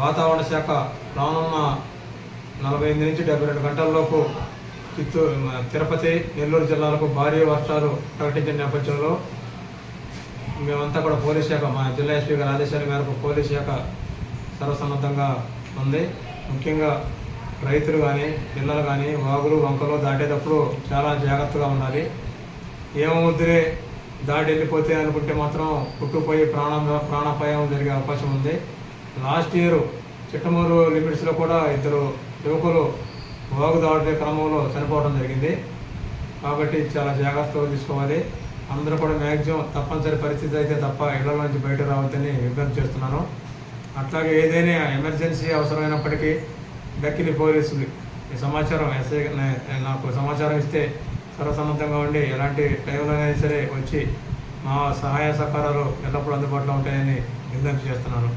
వాతావరణ శాఖ రానున్న నలభై ఎనిమిది నుంచి డెబ్బై రెండు గంటల్లోపు చిత్తూరు తిరుపతి నెల్లూరు జిల్లాలకు భారీ వర్షాలు ప్రకటించిన నేపథ్యంలో మేమంతా కూడా పోలీస్ శాఖ మా జిల్లా ఎస్పీ గారి ఆదేశాల మేరకు పోలీస్ శాఖ సర్వసన్నద్ధంగా ఉంది. ముఖ్యంగా రైతులు కానీ పిల్లలు కానీ వాగులు వంకలు దాటేటప్పుడు చాలా జాగ్రత్తగా ఉండాలి. ఏమవుద్దిరే దాడి వెళ్ళిపోతే అనుకుంటే మాత్రం పుట్టుపోయి ప్రాణం ప్రాణాపాయం జరిగే అవకాశం ఉంది. లాస్ట్ ఇయర్ చిట్టమూరు లిమిట్స్లో కూడా ఇద్దరు యువకులు వాగు దాటే క్రమంలో చనిపోవడం జరిగింది. కాబట్టి చాలా జాగ్రత్తగా తీసుకోవాలి. అందరూ కూడా మ్యాక్సిమం తప్పనిసరి పరిస్థితి అయితే తప్ప ఇళ్ళ నుంచి బయట రావద్దని విజ్ఞప్తి చేస్తున్నాను. అట్లాగే ఏదైనా ఎమర్జెన్సీ అవసరమైనప్పటికీ దక్కిలి పోలీసులు ఈ సమాచారం ఎస్ఐ నాకు సమాచారం ఇస్తే సర్వసమ్మతంగా ఉండి ఎలాంటి టైంలోనే అయినా సరే వచ్చి మా సహాయ సహకారాలు ఎల్లప్పుడూ అందుబాటులో ఉంటాయని విజ్ఞప్తి చేస్తున్నాను.